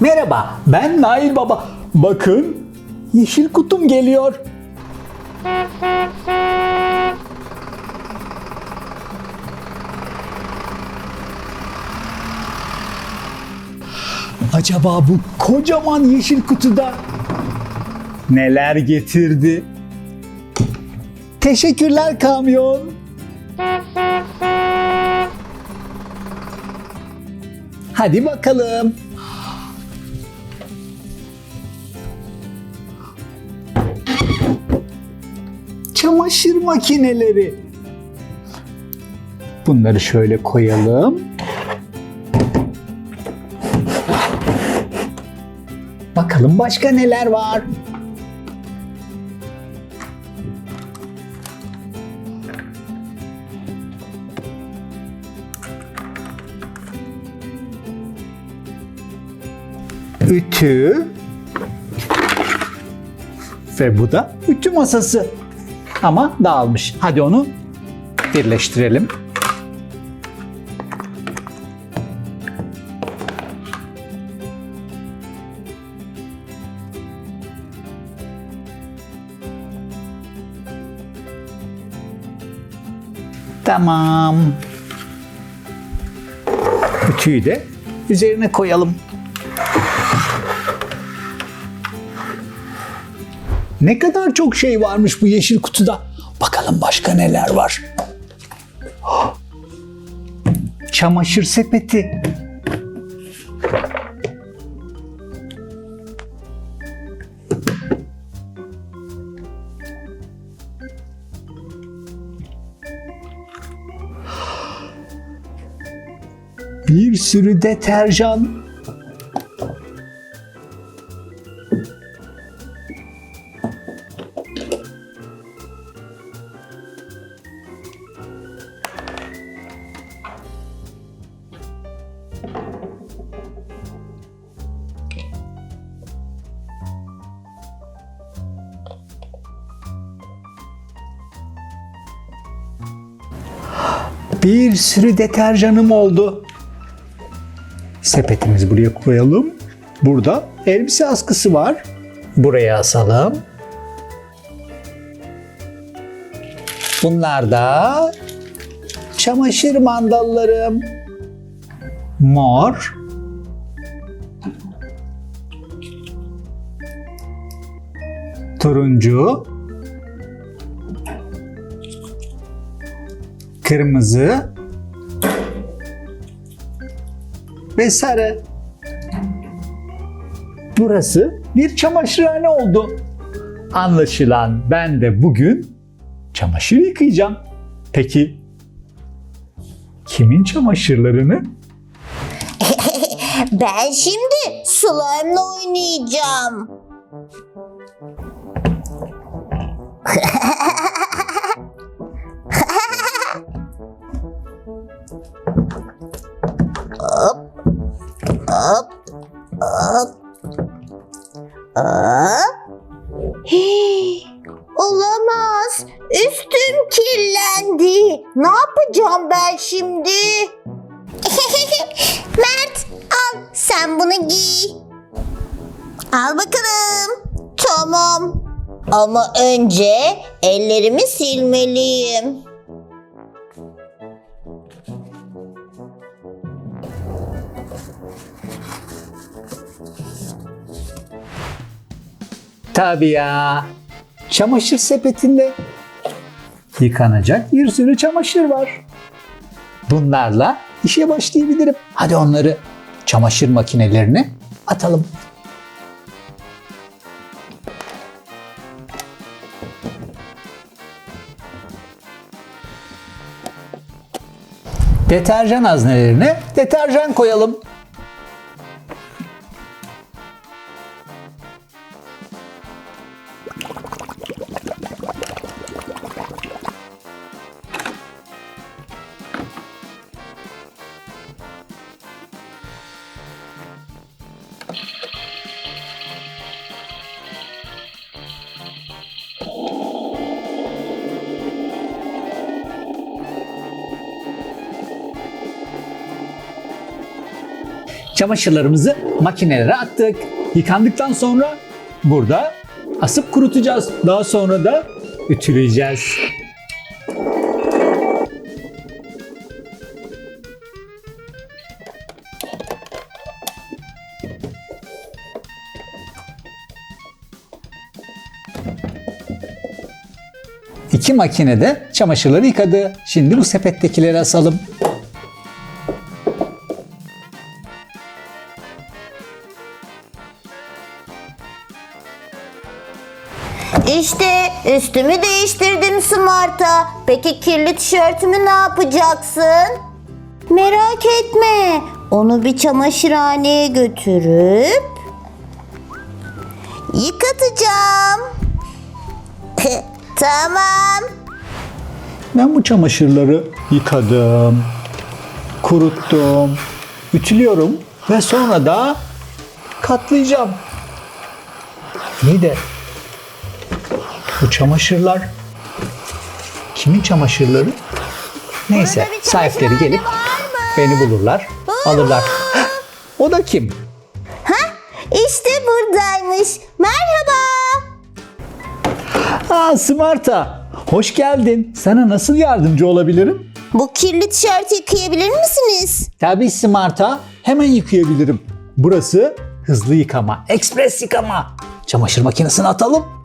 Merhaba, ben Nail Baba. Bakın, yeşil kutum geliyor. Acaba bu kocaman yeşil kutuda neler getirdi? Teşekkürler kamyon. Hadi bakalım. Çamaşır makineleri. Bunları şöyle koyalım. Bakalım başka neler var? Ütü. Ve bu da ütü masası. Ama dağılmış. Hadi onu birleştirelim. Tamam. Ütüyü de üzerine koyalım. Ne kadar çok şey varmış bu yeşil kutuda. Bakalım başka neler var. Çamaşır sepeti. Bir sürü deterjan. Bir sürü deterjanım oldu. Sepetimizi buraya koyalım. Burada elbise askısı var. Buraya asalım. Bunlar da çamaşır mandallarım. Mor. Turuncu. Kırmızı. Ve sarı. Burası bir çamaşırhane oldu. Anlaşılan ben de bugün çamaşır yıkayacağım. Peki kimin çamaşırlarını? Ben şimdi slime'la oynayacağım. hop, hop, hop. Hey, olamaz. Üstüm kirlendi. Ne yapacağım ben şimdi? Mert al sen bunu giy. Al bakalım. Tamam. Ama önce ellerimi silmeliyim. Tabii ya. Çamaşır sepetinde yıkanacak bir sürü çamaşır var. Bunlarla işe başlayabilirim. Hadi onları çamaşır makinelerine atalım. Deterjan haznelerine deterjan koyalım. Çamaşırlarımızı makinelere attık. Yıkandıktan sonra burada asıp kurutacağız. Daha sonra da ütüleyeceğiz. İki makine de çamaşırları yıkadı. Şimdi bu sepettekileri asalım. İşte üstümü değiştirdim Smart'a. Peki kirli tişörtümü ne yapacaksın? Merak etme. Onu bir çamaşırhaneye götürüp yıkatacağım. tamam. Ben bu çamaşırları yıkadım, kuruttum, ütülüyorum ve sonra da katlayacağım. İyi de bu çamaşırlar kimin çamaşırları? Neyse sahipleri gelip beni bulurlar, alırlar. O da kim? İşte buradaymış. Merhaba. Aa Smarta. Hoş geldin. Sana nasıl yardımcı olabilirim? Bu kirli tişörtü yıkayabilir misiniz? Tabii Smart'a hemen yıkayabilirim. Burası hızlı yıkama, ekspres yıkama. Çamaşır makinesine atalım.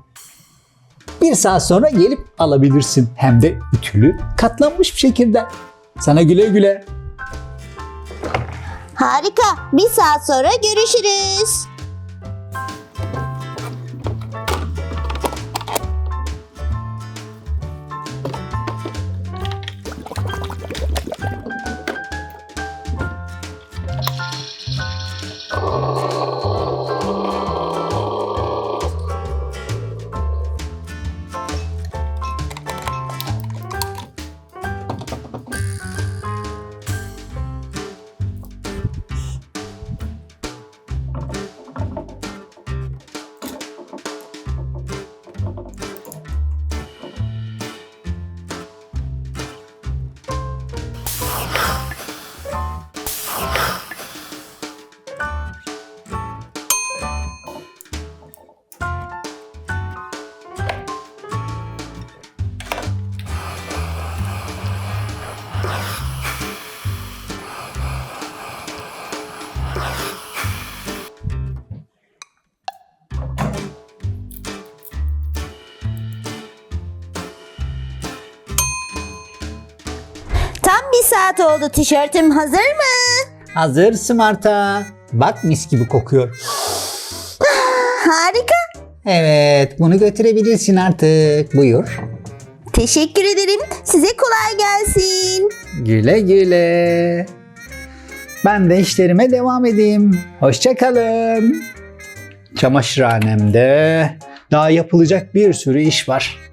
Bir saat sonra gelip alabilirsin. Hem de ütülü, katlanmış bir şekilde. Sana güle güle. Harika. Bir saat sonra görüşürüz. Tam bir saat oldu. Tişörtüm hazır mı? Hazır Smart'a. Bak mis gibi kokuyor. Harika. Evet, bunu götürebilirsin artık. Buyur. Teşekkür ederim. Size kolay gelsin. Güle güle. Ben de işlerime devam edeyim. Hoşçakalın. Çamaşırhanemde daha yapılacak bir sürü iş var.